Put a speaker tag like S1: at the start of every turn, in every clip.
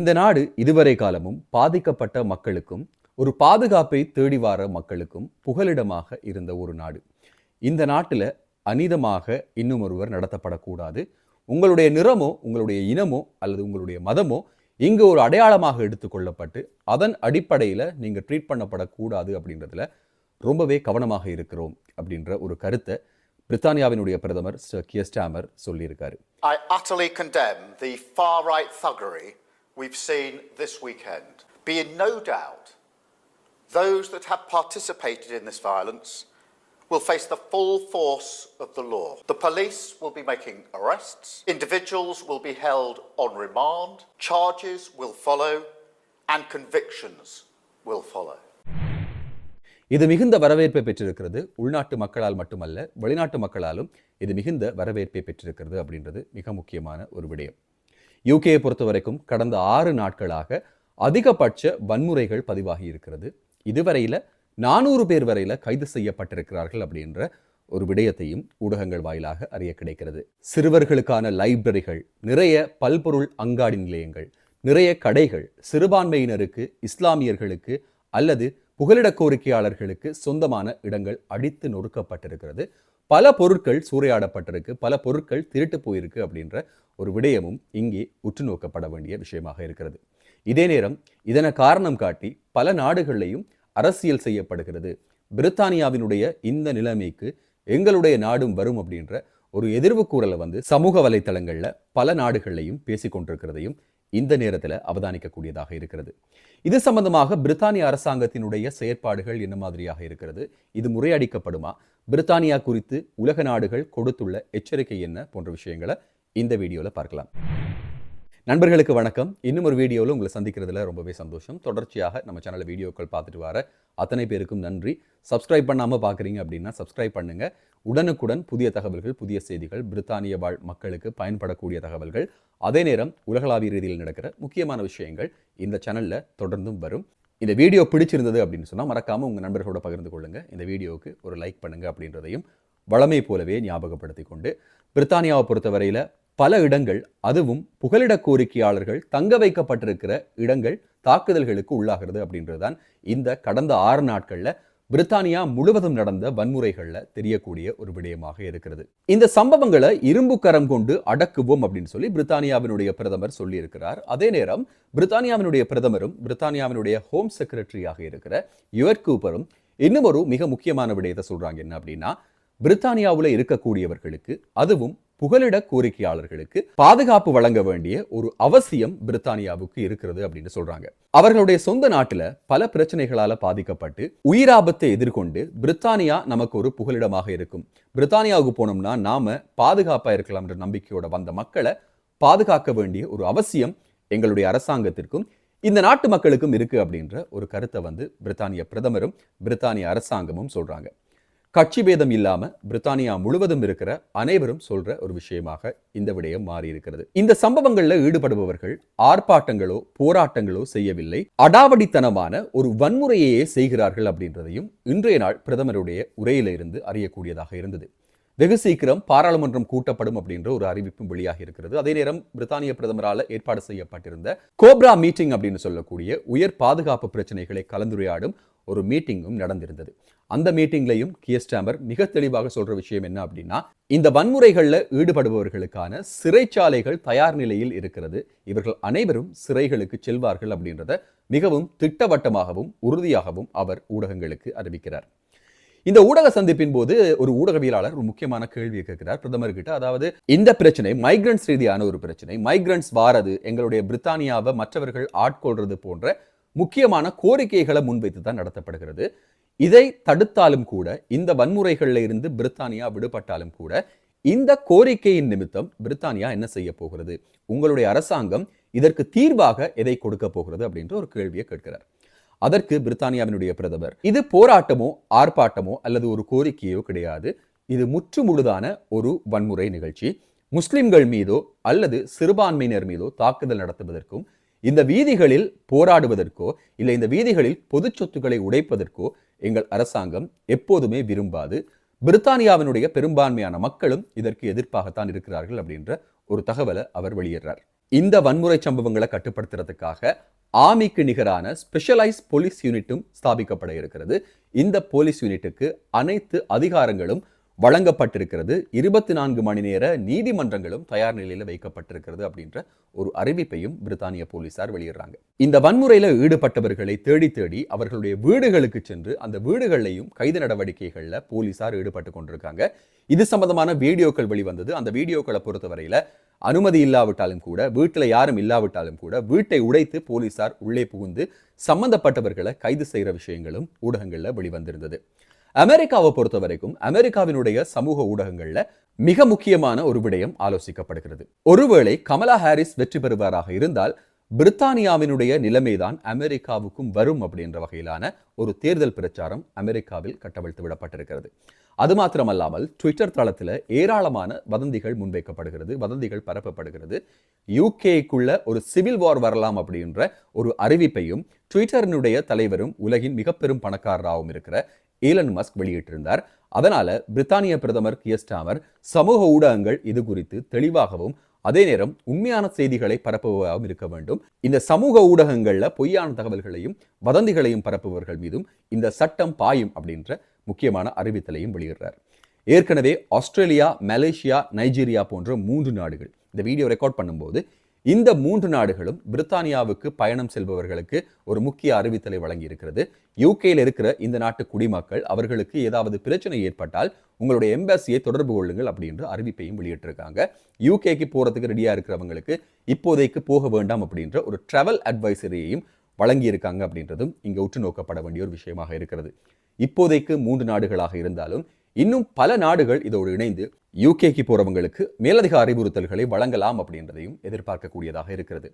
S1: இந்த நாடு இதுவரை காலமும் பாதிக்கப்பட்ட மக்களுக்கும் ஒரு பாதுகாப்பை தேடி வார மக்களுக்கும் புகலிடமாக இருந்த ஒரு நாடு. இந்த நாட்டில் அநீதமாக இன்னும் ஒருவர் நடத்தப்படக்கூடாது. உங்களுடைய நிறமோ உங்களுடைய இனமோ அல்லது உங்களுடைய மதமோ இங்கு ஒரு அடையாளமாக எடுத்துக்கொள்ளப்பட்டு அதன் அடிப்படையில் நீங்கள் ட்ரீட் பண்ணப்படக்கூடாது அப்படின்றதுல ரொம்பவே கவனமாக இருக்கிறோம் அப்படின்ற ஒரு கருத்தை பிரித்தானியாவினுடைய பிரதமர் சர் கியஸ்டாமர் சொல்லியிருக்காரு.
S2: I utterly condemn the far right thuggery we've seen this weekend. Be in no doubt, those that have participated in this violence will face the full force of the law. The police will be making arrests, individuals will be held on remand, charges will follow, and convictions will follow.
S1: இது மிகுந்த வரவேற்பை பெற்றிருக்கிறது உள்நாட்டு மக்களால் மட்டுமல்ல வெளிநாட்டு மக்களாலும் இது மிகுந்த வரவேற்பை பெற்றிருக்கிறது அப்படின்றது மிக முக்கியமான ஒரு விடயம் யூகேயை பொறுத்த வரைக்கும் கடந்த ஆறு நாட்களாக அதிகபட்ச வன்முறைகள் பதிவாகி இருக்கிறது. இதுவரையில் நானூறு பேர் வரையில் கைது செய்யப்பட்டிருக்கிறார்கள் அப்படின்ற ஒரு விடயத்தையும் ஊடகங்கள் வாயிலாக அறிய கிடைக்கிறது. சிறுவர்களுக்கான லைப்ரரிகள் நிறைய பல்பொருள் அங்காடி நிலையங்கள் நிறைய கடைகள் சிறுபான்மையினருக்கு இஸ்லாமியர்களுக்கு அல்லது புகலிட கோரிக்கையாளர்களுக்கு சொந்தமான இடங்கள் அடித்து நொறுக்கப்பட்டிருக்கிறது. பல பொருட்கள் சூறையாடப்பட்டிருக்கு பல பொருட்கள் திருட்டு போயிருக்கு அப்படின்ற ஒரு விடயமும் இங்கே உற்று நோக்கப்பட வேண்டிய விஷயமாக இருக்கிறது. இதே நேரம் இதனை காரணம் காட்டி பல நாடுகள்லையும் அரசியல் செய்யப்படுகிறது. பிரித்தானியாவினுடைய இந்த நிலைமைக்கு எங்களுடைய நாடும் வரும் அப்படின்ற ஒரு எதிர்வு கூறலை வந்து சமூக வலைத்தளங்களில் பல நாடுகள்லையும் பேசிக்கொண்டிருக்கிறதையும் இந்த நேரத்தில் அவதானிக்கக்கூடியதாக இருக்கிறது. இது சம்பந்தமாக பிரித்தானிய அரசாங்கத்தினுடைய செயற்பாடுகள் என்ன மாதிரியாக இருக்கிறது? இது முறையடிக்கப்படுமா? பிரித்தானியா குறித்து உலக நாடுகள் கொடுத்துள்ள எச்சரிக்கை என்ன? போன்ற விஷயங்களை இந்த வீடியோவில் பார்க்கலாம். நண்பர்களுக்கு வணக்கம். இன்னும் ஒரு வீடியோவில் உங்களை சந்திக்கிறதுல ரொம்பவே சந்தோஷம். தொடர்ச்சியாக நம்ம சேனலில் வீடியோக்கள் பார்த்துட்டு வர அத்தனை பேருக்கும் நன்றி. சப்ஸ்கிரைப் பண்ணாமல் பார்க்குறீங்க அப்படின்னா சப்ஸ்கிரைப் பண்ணுங்க. உடனுக்குடன் புதிய தகவல்கள் புதிய செய்திகள் பிரித்தானிய வாழ் மக்களுக்கு பயன்படக்கூடிய தகவல்கள் அதே நேரம் உலகளாவிய ரீதியில் நடக்கிற முக்கியமான விஷயங்கள் இந்த சேனலில் தொடர்ந்தும் வரும். இந்த வீடியோ பிடிச்சிருந்தது அப்படின்னு சொன்னால் மறக்காமல் உங்கள் நண்பர்களோட பகிர்ந்து கொள்ளுங்கள் இந்த வீடியோவுக்கு ஒரு லைக் பண்ணுங்க அப்படின்றதையும் வளமை போலவே ஞாபகப்படுத்தி கொண்டு பிரித்தானியாவை பொறுத்தவரையில் பல இடங்கள் அதுவும் புகலிட கோரிக்கையாளர்கள் தங்க வைக்கப்பட்டிருக்கிற இடங்கள் தாக்குதல்களுக்கு உள்ளாகிறது அப்படின்றதுதான் இந்த கடந்த ஆறு நாட்களில் பிரித்தானியா முழுவதும் நடந்த வன்முறைகளில் தெரியக்கூடிய ஒரு விடயமாக இருக்கிறது. இந்த சம்பவங்களை இரும்பு கரம் கொண்டு அடக்குவோம் அப்படின்னு சொல்லி பிரித்தானியாவினுடைய பிரதமர் சொல்லியிருக்கிறார். அதே நேரம் பிரித்தானியாவினுடைய பிரதமரும் பிரித்தானியாவினுடைய ஹோம் செக்ரட்டரியாக இருக்கிற யுவர் கூப்பரும் இன்னும் ஒரு மிக முக்கியமான விடயத்தை சொல்றாங்க. என்ன அப்படின்னா பிரித்தானியாவில் இருக்கக்கூடியவர்களுக்கு அதுவும் புகலிட கோரிக்கையாளர்களுக்கு பாதுகாப்பு வழங்க வேண்டிய ஒரு அவசியம் பிரித்தானியாவுக்கு இருக்கிறது அப்படின்னு சொல்றாங்க. அவர்களுடைய சொந்த நாட்டுல பல பிரச்சனைகளால பாதிக்கப்பட்டு உயிராபத்தை எதிர்கொண்டு பிரித்தானியா நமக்கு ஒரு புகலிடமாக இருக்கும். பிரித்தானியாவுக்கு போனோம்னா நாம பாதுகாப்பா இருக்கலாம் என்ற நம்பிக்கையோட வந்த மக்களை பாதுகாக்க வேண்டிய ஒரு அவசியம் எங்களுடைய அரசாங்கத்திற்கும் இந்த நாட்டு மக்களுக்கும் இருக்கு அப்படின்ற ஒரு கருத்தை வந்து பிரித்தானிய பிரதமரும் பிரித்தானிய அரசாங்கமும் சொல்றாங்க. கட்சி பேதம் இல்லாமல் பிரித்தானியா முழுவதும் இருக்கிற அனைவரும் சொல்ற ஒரு விஷயமாக இந்த விடயம் மாறி இருக்கிறது இந்த சம்பவங்களில் ஈடுபடுபவர்கள் ஆர்ப்பாட்டங்களோ போராட்டங்களோ செய்யவில்லை. அடாவடித்தனமான ஒரு வன்முறையையே செய்கிறார்கள் அப்படின்றதையும் இன்றைய நாள் பிரதமருடைய உரையில இருந்து அறியக்கூடியதாக இருந்தது. வெகு சீக்கிரம் பாராளுமன்றம் கூட்டப்படும் அப்படின்ற ஒரு அறிவிப்பும் வெளியாகி இருக்கிறது. அதே நேரம் பிரித்தானிய பிரதமரால் ஏற்பாடு செய்யப்பட்டிருந்த கோப்ரா மீட்டிங் அப்படின்னு சொல்லக்கூடிய உயர் பாதுகாப்பு பிரச்சனைகளை கலந்துரையாடும் ஒரு மீட்டிங்கும் நடந்திருந்தது. அந்த மீட்டிங்லையும் கியஸ்டாமர் மிக தெளிவாக சொல்ற விஷயம் என்ன அப்படின்னா இந்த வன்முறைகளில் ஈடுபடுபவர்களுக்கான சிறைச்சாலைகள் தயார் நிலையில் இருக்கிறது. இவர்கள் அனைவரும் சிறைகளுக்கு செல்வார்கள் அப்படின்றத மிகவும் திட்டவட்டமாகவும் உறுதியாகவும் அவர் ஊடகங்களுக்கு அறிவிக்கிறார். இந்த ஊடக சந்திப்பின் போது ஒரு ஊடகவியலாளர் ஒரு முக்கியமான கேள்வியை கேட்கிறார். பிரதமர் கிட்ட அதாவது இந்த பிரச்சனை மைக்ரன்ஸ் ரீதியான ஒரு பிரச்சனை மைக்ரன்ஸ் வாரது எங்களுடைய பிரித்தானியாவை மற்றவர்கள் ஆட்கொள்றது போன்ற முக்கியமான கோரிக்கைகளை முன்வைத்து தான் நடத்தப்படுகிறது. இதை தடுத்தாலும் கூட இந்த வன்முறைகளில் இருந்து பிரித்தானியா விடுபட்டாலும் கூட இந்த கோரிக்கையின் நிமித்தம் பிரித்தானியா என்ன செய்ய போகிறது? உங்களுடைய அரசாங்கம் இதற்கு தீர்வாக எதை கொடுக்க போகிறது அப்படின்ற ஒரு கேள்வியை கேட்கிறார். அதற்கு பிரித்தானியாவினுடைய பிரதமர் இது போராட்டமோ ஆர்ப்பாட்டமோ அல்லது ஒரு கோரிக்கையோ கிடையாது. இது முற்று முழுதான ஒரு வன்முறை நிகழ்ச்சி. முஸ்லிம்கள் மீதோ அல்லது சிறுபான்மையினர் மீதோ தாக்குதல் நடத்துவதற்கும் இந்த வீதிகளில் போராடுவதற்கோ இல்லை இந்த வீதிகளில் பொது சொத்துக்களை உடைப்பதற்கோ எங்கள் அரசாங்கம் எப்போதுமே விரும்பாது. பிரித்தானியாவினுடைய பெரும்பான்மையான மக்களும் இதற்கு எதிர்ப்பாகத்தான் இருக்கிறார்கள் அப்படின்ற ஒரு தகவலை அவர் வெளியிடுறார். இந்த வன்முறை சம்பவங்களை கட்டுப்படுத்துறதுக்காக ஆமிக்கு நிகரான ஸ்பெஷலைஸ் போலீஸ் யூனிட்டும் ஸ்தாபிக்கப்பட இருக்கிறது. இந்த போலீஸ் யூனிட்டுக்கு அனைத்து அதிகாரங்களும் வழங்கப்பட்டிருக்கிறது. இருபத்தி நான்கு மணி நேர நீதிமன்றங்களும் தயார் நிலையில் வைக்கப்பட்டிருக்கிறது அப்படின்ற ஒரு அறிவிப்பையும் பிரித்தானிய போலீசார் வெளியிடுறாங்க. இந்த வன்முறையில் ஈடுபட்டவர்களை தேடி தேடி அவர்களுடைய வீடுகளுக்கு சென்று அந்த வீடுகளையும் கைது நடவடிக்கைகளில் போலீசார் ஈடுபட்டு கொண்டிருக்காங்க. இது சம்பந்தமான வீடியோக்கள் வெளிவந்தது. அந்த வீடியோக்களை பொறுத்தவரையில அனுமதி இல்லாவிட்டாலும் கூட வீட்டில் யாரும் இல்லாவிட்டாலும் கூட வீட்டை உடைத்து போலீசார் உள்ளே புகுந்து சம்பந்தப்பட்டவர்களை கைது செய்கிற விஷயங்களும் ஊடகங்களில் வெளிவந்திருந்தது. அமெரிக்காவை பொறுத்த வரைக்கும் அமெரிக்காவினுடைய சமூக ஊடகங்கள்ல மிக முக்கியமான ஒரு விடயம் ஆலோசிக்கப்படுகிறது. ஒருவேளை கமலா ஹாரிஸ் வெற்றி பெறுவாராக இருந்தால் பிரித்தானியாவினுடைய நிலைமைதான் அமெரிக்காவுக்கும் வரும் அப்படின்ற வகையிலான ஒரு தேர்தல் பிரச்சாரம் அமெரிக்காவில் கட்டவிழ்த்து விடப்பட்டிருக்கிறது. அது மாத்திரமல்லாமல் ட்விட்டர் தளத்தில் ஏராளமான வதந்திகள் முன்வைக்கப்படுகிறது வதந்திகள் பரப்பப்படுகிறது. யூகேக்குள்ள ஒரு சிவில் வார் வரலாம் அப்படின்ற ஒரு அறிவிப்பையும் ட்விட்டரினுடைய தலைவரும் உலகின் மிக பெரும் பணக்காரராகவும் இருக்கிற ஈலன் மஸ்க் வெளியிட்டிருந்தார். அதனால பிரித்தானிய பிரதமர் கியஸ்டாமர் சமூக ஊடகங்கள் இது குறித்து தெளிவாகவும் அதே நேரம் உண்மையான செய்திகளை பரப்புவதாகவும் இருக்க வேண்டும். இந்த சமூக ஊடகங்களில் பொய்யான தகவல்களையும் வதந்திகளையும் பரப்புபவர்கள் மீதும் இந்த சட்டம் பாயும் அப்படின்ற முக்கியமான அறிவித்தலையும் வெளியிடுறார். ஏற்கனவே ஆஸ்திரேலியா மலேசியா நைஜீரியா போன்ற மூன்று நாடுகள் இந்த வீடியோ ரெக்கார்ட் பண்ணும்போது இந்த மூன்று நாடுகளும் பிரித்தானியாவுக்கு பயணம் செல்பவர்களுக்கு ஒரு முக்கிய அறிவித்தலை வழங்கியிருக்கிறது. யூகேயில் இருக்கிற இந்த நாட்டு குடிமக்கள் அவர்களுக்கு ஏதாவது பிரச்சனை ஏற்பட்டால் உங்களுடைய எம்பசியை தொடர்பு கொள்ளுங்கள் அப்படின்ற அறிவிப்பையும் வெளியிட்டிருக்காங்க. யூகேக்கு போகிறதுக்கு ரெடியாக இருக்கிறவங்களுக்கு இப்போதைக்கு போக வேண்டாம் அப்படின்ற ஒரு ட்ராவல் அட்வைசரியையும் வழங்கியிருக்காங்க அப்படின்றதும் இங்கே உற்று நோக்கப்பட வேண்டிய ஒரு விஷயமாக இருக்கிறது. இப்போதைக்கு மூன்று நாடுகளாக இருந்தாலும் இன்னும் பல நாடுகள் இதோடு இணைந்து யூகேக்கு போகிறவங்களுக்கு மேலதிக அறிவுறுத்தல்களை வழங்கலாம் அப்படின்றதையும் எதிர்பார்க்கக்கூடியதாக இருக்கிறது.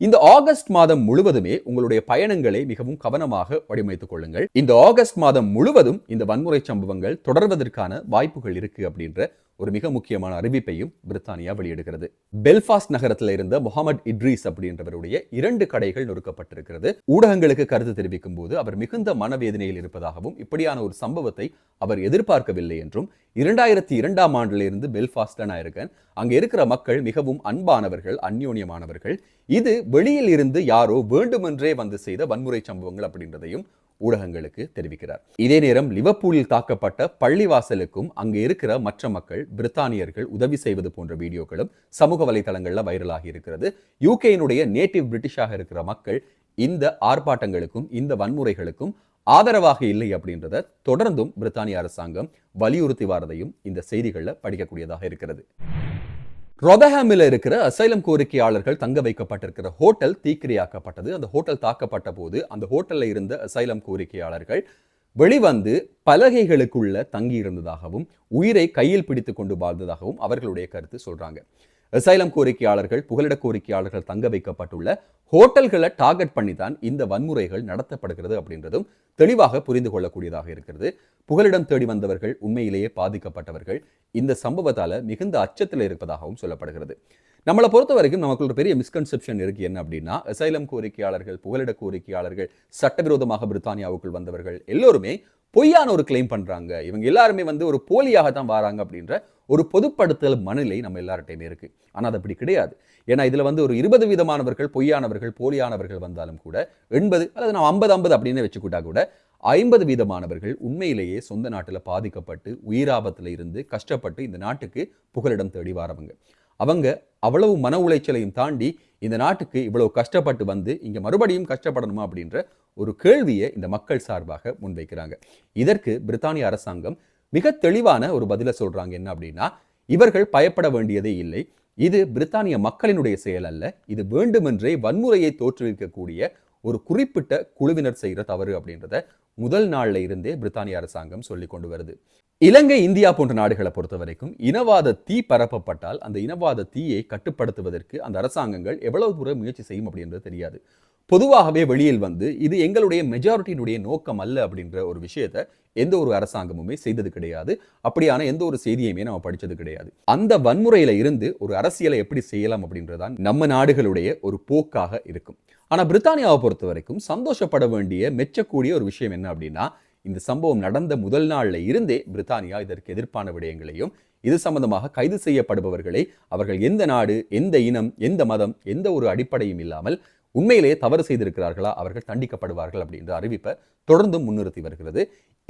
S1: இந்த ஆகஸ்ட் மாதம் முழுவதுமே உங்களுடைய பயணங்களை மிகவும் கவனமாக வடிவமைத்துக் கொள்ளுங்கள். இந்த ஆகஸ்ட் மாதம் முழுவதும் இந்த வன்முறை சம்பவங்கள் தொடர்வதற்கான வாய்ப்புகள் இருக்கு அப்படின்ற ஒரு மிக முக்கியமான அறிவிப்பையும் பிரித்தானியா வெளியிடுகிறது. பெல்ஃபாஸ்ட் நகரத்தில் இருந்த முகமது இட்ரீஸ் அப்படின்றவருடைய இரண்டு கடைகள் நொறுக்கப்பட்டிருக்கிறது. ஊடகங்களுக்கு கருத்து தெரிவிக்கும் போது அவர் மிகுந்த மனவேதனையில் இருப்பதாகவும் இப்படியான ஒரு சம்பவத்தை அவர் எதிர்பார்க்கவில்லை என்றும் இரண்டாயிரத்தி இரண்டாம் ஆண்டு இருந்து பெல்ஃபாஸ்ட்ல நான் இருக்கேன். அங்க இருக்கிற மக்கள் மிகவும் அன்பானவர்கள் அந்யோன்யமானவர்கள். இது வெளியில் இருந்து யாரோ வேண்டுமென்றே வந்து செய்த வன்முறை சம்பவங்கள் அப்படின்றதையும் ஊடகங்களுக்கு தெரிவிக்கிறார். இதே நேரம் லிவர்பூலில் தாக்கப்பட்ட பள்ளிவாசலுக்கும் அங்கு இருக்கிற மற்ற மக்கள் பிரித்தானியர்கள் உதவி செய்வது போன்ற வீடியோக்களும் சமூக வலைதளங்களில் வைரலாகி இருக்கிறது. யூகேயினுடைய நேட்டிவ் பிரிட்டிஷாக இருக்கிற மக்கள் இந்த ஆர்ப்பாட்டங்களுக்கும் இந்த வன்முறைகளுக்கும் ஆதரவாக இல்லை அப்படின்றத தொடர்ந்தும் பிரித்தானிய அரசாங்கம் வலியுறுத்தி வரதையும் இந்த செய்திகளில் படிக்கக்கூடியதாக இருக்கிறது. ரொதஹாமில் இருக்கிற அசைலம் கோரிக்கையாளர்கள் தங்க வைக்கப்பட்டிருக்கிற ஹோட்டல் தீக்கிரையாக்கப்பட்டது. அந்த ஹோட்டல் தாக்கப்பட்ட போது அந்த ஹோட்டலில் இருந்த அசைலம் கோரிக்கையாளர்கள் வெளிவந்து பலகைகளுக்குள்ள தங்கி இருந்ததாகவும் உயிரை கையில் பிடித்து கொண்டு வாழ்ந்ததாகவும் அவர்களுடைய கருத்து சொல்றாங்க. அசைலம் கோரிக்கையாளர்கள் புகலிட கோரிக்கையாளர்கள் தங்க வைக்கப்பட்டுள்ள ஹோட்டல்களை டார்கெட் பண்ணி தான் இந்த வன்முறைகள் நடத்தப்படுகிறது அப்படின்றதும் தெளிவாக புரிந்து கொள்ளக்கூடியதாக இருக்கிறது. புகலிடம் தேடி வந்தவர்கள் உண்மையிலேயே பாதிக்கப்பட்டவர்கள் இந்த சம்பவத்தால் மிகுந்த அச்சத்தில் இருப்பதாகவும் சொல்லப்படுகிறது. நம்மளை பொறுத்த வரைக்கும் நமக்கு ஒரு பெரிய மிஸ்கன்செப்ஷன் இருக்கு. என்ன அப்படின்னா அசைலம் கோரிக்கையாளர்கள் புகலிட கோரிக்கையாளர்கள் சட்டவிரோதமாக பிரித்தானியாவுக்குள் வந்தவர்கள் எல்லோருமே பொய்யான ஒரு கிளைம் பண்றாங்க. இவங்க எல்லாருமே வந்து ஒரு போலியாக தான் வராங்க அப்படின்ற ஒரு பொதுப்படுத்தல் மனநிலை நம்ம எல்லார்ட்டையுமே இருக்கு. ஆனால் அது அப்படி கிடையாது. ஏன்னா இதில் வந்து ஒரு இருபது விதமானவர்கள் பொய்யானவர்கள் போலியானவர்கள் வந்தாலும் கூட எண்பது அல்லது நான் ஐம்பது ஐம்பது அப்படின்னு வச்சுக்கிட்டா கூட ஐம்பது வீதமானவர்கள் உண்மையிலேயே சொந்த நாட்டில் பாதிக்கப்பட்டு உயிராபத்தில் இருந்து கஷ்டப்பட்டு இந்த நாட்டுக்கு புகலிடம் தேடி வரவங்க. அவங்க அவ்வளவு மன உளைச்சலையும் தாண்டி இந்த நாட்டுக்கு இவ்வளவு கஷ்டப்பட்டு வந்து இங்கே மறுபடியும் கஷ்டப்படணுமா அப்படின்ற ஒரு கேள்வியை இந்த மக்கள் சார்பாக முன்வைக்கிறாங்க. இதற்கு பிரித்தானிய அரசாங்கம் மிக தெளிவான ஒரு பதிலை சொல்றாங்க. என்ன அப்படின்னா இவர்கள் பயப்பட வேண்டியதே இல்லை. இது பிரித்தானிய மக்களினுடைய செயல் அல்ல. இது வேண்டுமென்றே வன்முறையை தோற்றுவிக்கக்கூடிய ஒரு குறிப்பிட்ட குழுவினர் செய்கிற தவறு அப்படின்றத முதல் நாள்ல இருந்தே பிரித்தானிய அரசாங்கம் சொல்லி கொண்டு வருது. இலங்கை இந்தியா போன்ற நாடுகளை பொறுத்த வரைக்கும் இனவாத தீ பரப்பப்பட்டால் அந்த இனவாத தீயை கட்டுப்படுத்துவதற்கு அந்த அரசாங்கங்கள் எவ்வளவு தூரம் முயற்சி செய்யும் அப்படின்றது தெரியாது. பொதுவாகவே வெளியில் வந்து இது எங்களுடைய மெஜாரிட்டியினுடைய நோக்கம் அல்ல அப்படின்ற ஒரு விஷயத்தை எந்த ஒரு அரசாங்கமுமே செய்தது கிடையாது. அப்படியான எந்த ஒரு செய்தியுமே நம்ம படிச்சது கிடையாது. அந்த வன்முறையில இருந்து ஒரு அரசியலை எப்படி செய்யலாம் அப்படின்றதான் நம்ம நாடுகளுடைய ஒரு போக்காக இருக்கும். ஆனால் பிரித்தானியாவை பொறுத்த வரைக்கும் சந்தோஷப்பட வேண்டிய மெச்சக்கூடிய ஒரு விஷயம் என்ன அப்படின்னா இந்த சம்பவம் நடந்த முதல் நாளில் இருந்தே பிரித்தானியா இதற்கு எதிர்ப்பான விடயங்களையும் இது சம்பந்தமாக கைது செய்யப்படுபவர்களை அவர்கள் எந்த நாடு எந்த இனம் எந்த மதம் எந்த ஒரு அடிப்படையும் இல்லாமல் உண்மையிலேயே தவறு செய்திருக்கிறார்களா அவர்கள் தண்டிக்கப்படுவார்கள் அப்படின்ற அறிவிப்பை தொடர்ந்து முன்னிறுத்தி வருகிறது.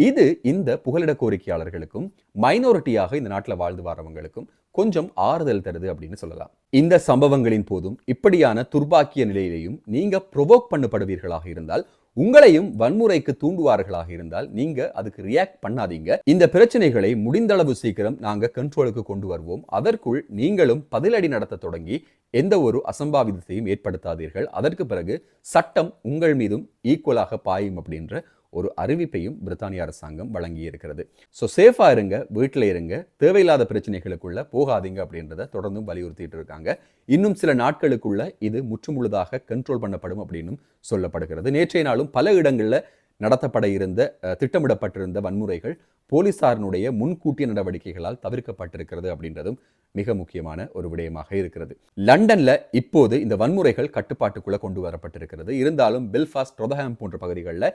S1: இது இந்த புகலிட கோரிக்கையாளர்களுக்கும் மைனாரிட்டியாக இந்த நாட்டில் வாழ்ந்து வரவங்களுக்கும் கொஞ்சம் ஆறுதல் தருது அப்படின்னு சொல்லலாம். இந்த சம்பவங்களின் போதும் இப்படியான துர்பாக்கிய நிலையிலையும் நீங்க ப்ரொவோக் பண்ணப்படுவீர்களாக இருந்தால் உங்களையும் வன்முறைக்கு தூண்டுவார்களாக இருந்தால் நீங்க அதுக்கு ரியாக்ட் பண்ணாதீங்க. இந்த பிரச்சனைகளை முடிந்தளவு சீக்கிரம் நாங்க கண்ட்ரோலுக்கு கொண்டு வருவோம். அதற்குள் நீங்களும் பதிலடி நடத்த தொடங்கி எந்த ஒரு அசம்பாவிதத்தையும் ஏற்படுத்தாதீர்கள். அதற்கு பிறகு சட்டம் உங்கள் மீதும் ஈக்குவலாக பாயும் அப்படின்ற ஒரு அறிவிப்பையும் பிரித்தானிய அரசாங்கம் வழங்கி இருக்கிறது ஸோ சேஃபாக இருங்க வீட்டில் இருங்க தேவையில்லாத பிரச்சனைகளுக்குள்ள போகாதீங்க அப்படின்றத தொடர்ந்தும் வலியுறுத்திட்டு இருக்காங்க. இன்னும் சில நாட்களுக்குள்ள இது முற்றுமுழுதாக கண்ட்ரோல் பண்ணப்படும் அப்படின்னும் சொல்லப்படுகிறது. நேற்றைய நாளும் பல இடங்களில் நடத்தப்பட இருந்த திட்டமிடப்பட்டிருந்த வன்முறைகள் போலீசாரினுடைய முன்கூட்டிய நடவடிக்கைகளால் தவிர்க்கப்பட்டிருக்கிறது அப்படின்றதும் மிக முக்கியமான ஒரு விடயமாக இருக்கிறது. லண்டன்ல இப்போது இந்த வன்முறைகள் கட்டுப்பாட்டுக்குள்ள கொண்டு வரப்பட்டிருக்கிறது. இருந்தாலும் பெல்ஃபாஸ்ட் ரொதஹாம் போன்ற பகுதிகளில்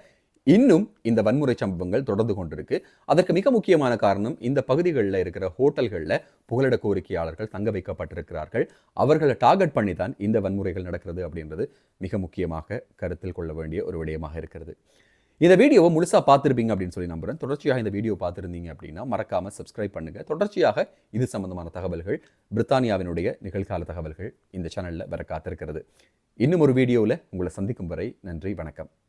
S1: இன்னும் இந்த வன்முறை சம்பவங்கள் தொடர்ந்து கொண்டிருக்கு. அதற்கு மிக முக்கியமான காரணம் இந்த பகுதிகளில் இருக்கிற ஹோட்டல்களில் புகலிட கோரிக்கையாளர்கள் தங்க வைக்கப்பட்டிருக்கிறார்கள். அவர்களை டார்கெட் பண்ணி தான் இந்த வன்முறைகள் நடக்கிறது அப்படின்றது மிக முக்கியமாக கருத்தில் கொள்ள வேண்டிய ஒரு விடயமாக இருக்கிறது. இந்த வீடியோவை முழுசா பார்த்துருப்பீங்க அப்படின்னு சொல்லி நம்புறேன். தொடர்ச்சியாக இந்த வீடியோ பார்த்துருந்தீங்க அப்படின்னா மறக்காமல் சப்ஸ்கிரைப் பண்ணுங்க. தொடர்ச்சியாக இது சம்பந்தமான தகவல்கள் பிரித்தானியாவினுடைய நிகழ்கால தகவல்கள் இந்த சேனல்ல வர காத்திருக்கிறது. இன்னும் ஒரு வீடியோவில் உங்களை சந்திக்கும் வரை நன்றி வணக்கம்.